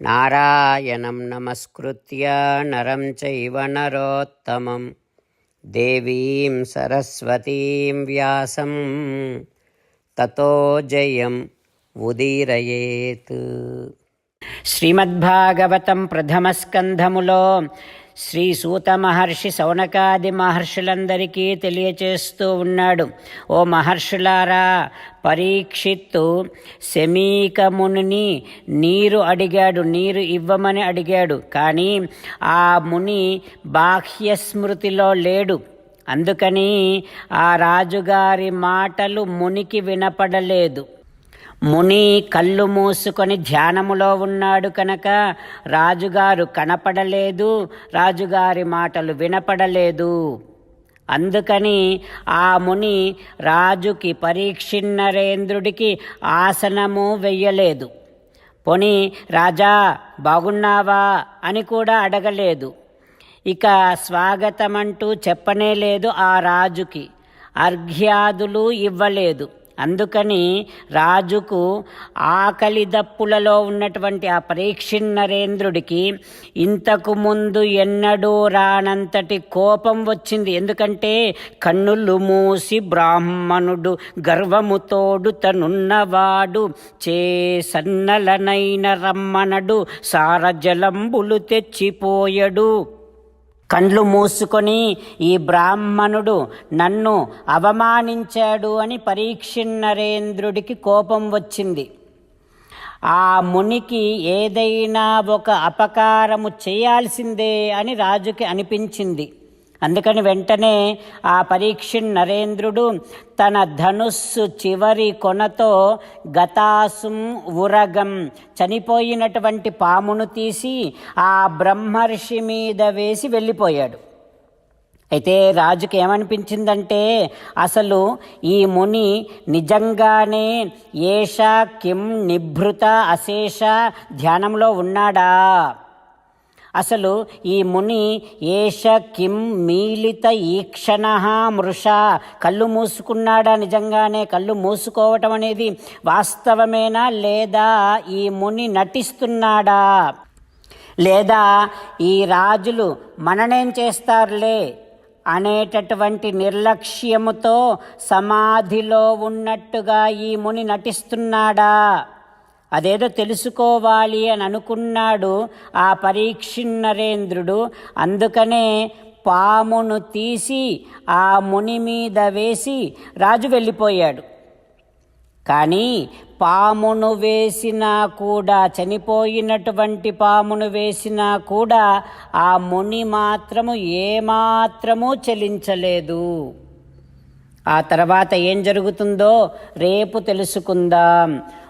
నారాయణం నమస్కృత్య నరం చైవ నరోత్తమం దేవీం సరస్వతీం వ్యాసం తతో జయం ఉదీరయేత్ శ్రీమద్భాగవతం ప్రథమస్కంధములో శ్రీ సూత మహర్షి సౌనకాది మహర్షులందరికీ తెలియచేస్తూ ఉన్నాడు. ఓ మహర్షులారా పరీక్షిత్తు శమీకముని నీరు అడిగాడు నీరు ఇవ్వమని అడిగాడు. కానీ ఆ ముని బాహ్య స్మృతిలో లేడు. అందుకని ఆ రాజుగారి మాటలు మునికి వినపడలేదు. ముని కళ్ళు మూసుకొని ధ్యానములో ఉన్నాడు కనుక రాజుగారు కనపడలేదు రాజుగారి మాటలు వినపడలేదు. అందుకని ఆ ముని రాజుకి పరీక్షిన్నరేంద్రుడికి ఆసనము వెయ్యలేదు. పొని రాజా బాగున్నావా అని కూడా అడగలేదు. ఇక స్వాగతమంటూ చెప్పనే లేదు ఆ రాజుకి. అర్ఘ్యాదులు ఇవ్వలేదు. అందుకని రాజుకు ఆకలి దప్పులలో ఉన్నటువంటి ఆ పరీక్షిన్నరేంద్రుడికి ఇంతకు ముందు ఎన్నడూ రానంతటి కోపం వచ్చింది. ఎందుకంటే కన్నులు మూసి బ్రాహ్మణుడు గర్వముతోడు తనున్నవాడు చే సన్నలనైన రమ్మనడు సారజలంబులు తెచ్చిపోయడు. కండ్లు మూసుకొని ఈ బ్రాహ్మణుడు నన్ను అవమానించాడు అని పరీక్షిన్నరేంద్రుడికి కోపం వచ్చింది. ఆ మునికి ఏదైనా ఒక అపకారము చేయాల్సిందే అని రాజుకి అనిపించింది. అందుకని వెంటనే ఆ పరీక్ష నరేంద్రుడు తన ధనుస్సు చివరి కొనతో గతాసుం ఉరగం చనిపోయినటువంటి పామును తీసి ఆ బ్రహ్మర్షి మీద వేసి వెళ్ళిపోయాడు. అయితే రాజుకి ఏమనిపించిందంటే అసలు ఈ ముని నిజంగానే ఏష కిం నిభృత అశేష ధ్యానంలో ఉన్నాడా? అసలు ఈ ముని ఏష కిం మీలిత ఈక్షణ మృష. కళ్ళు మూసుకున్నాడా నిజంగానే? కళ్ళు మూసుకోవటం అనేది వాస్తవమేనా లేదా? ఈ ముని నటిస్తున్నాడా? లేదా ఈ రాజులు మననేం చేస్తారులే అనేటటువంటి నిర్లక్ష్యముతో సమాధిలో ఉన్నట్టుగా ఈ ముని నటిస్తున్నాడా? అదేదో తెలుసుకోవాలి అని అనుకున్నాడు ఆ పరీక్షిన్నరేంద్రుడు. అందుకనే పామును తీసి ఆ ముని మీద వేసి రాజు వెళ్ళిపోయాడు. కానీ పామును వేసినా కూడా చనిపోయినటువంటి పామును వేసినా కూడా ఆ ముని మాత్రము ఏమాత్రము చెలించలేదు. ఆ తర్వాత ఏం జరుగుతుందో రేపు తెలుసుకుందాం.